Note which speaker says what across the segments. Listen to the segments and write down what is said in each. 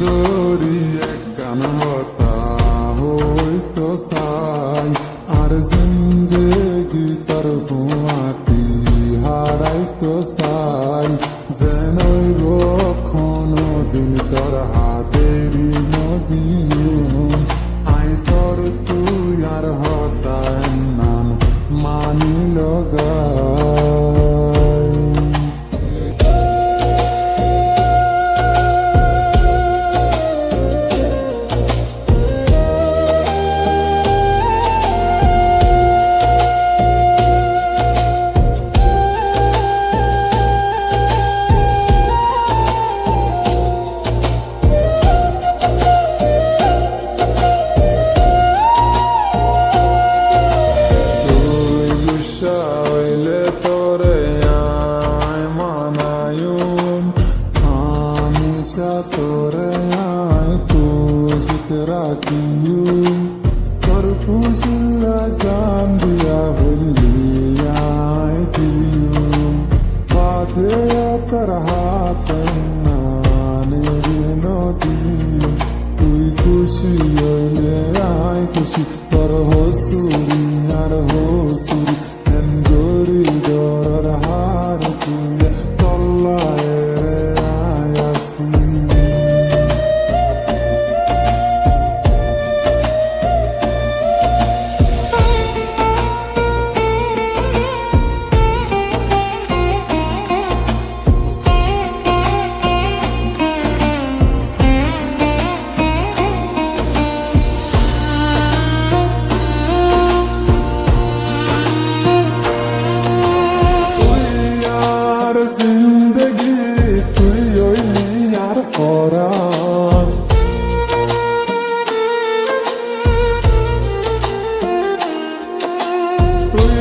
Speaker 1: দরি একখান হতা হইতো সাই। আর জিন্দেগি তার ফুয়াতি হারাইতো সাই। যেন কখনো দিন তোর হার বিষাইলে তোরে আয় মানায়ুম আমি তোরে আয় কুশিত রাখিয়ুম তোর কুশিলা জান দিয়া হইলি আয় দিয়ুম বাদে তোর হাত নানের তুই খুশি হইলে আয় খুশি, তোর হসুরি আর হসুরি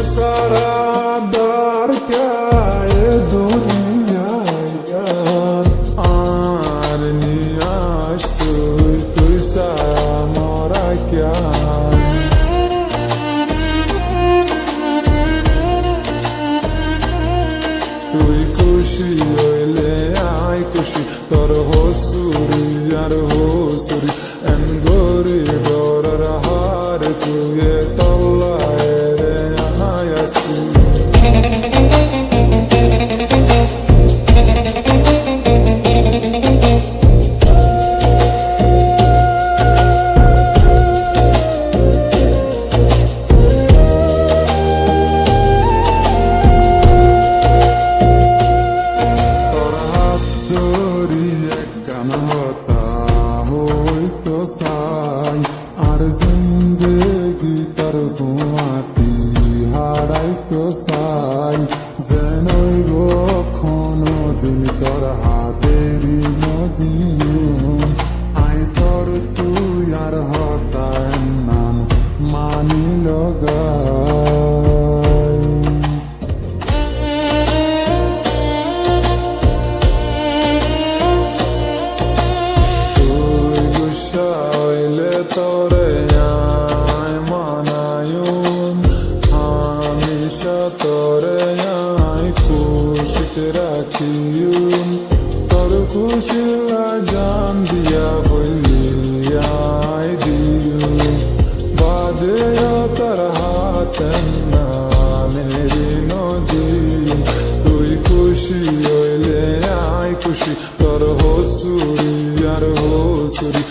Speaker 1: সারা দার কে দুনিয়ায় গান আর নিয়াস তুই তুই সারা মরা ক্যান তুই খুশি হইলে আয় খুশি, তোর হসুরি আর হসুরি এন হইতো সাই আর জিন্দেগি তোর ফুয়াতি হারাইতো সাই যেনই কোনো তোরে আয় খুশিত রাখিয়ুম তোর খুশিলা জান দিয়া বলি আয় দিয়ুম বাদে তোর হাত মেরি নদী। তুই খুশি হইলে আয় খুশি, তোর হসুরি আর হসুরি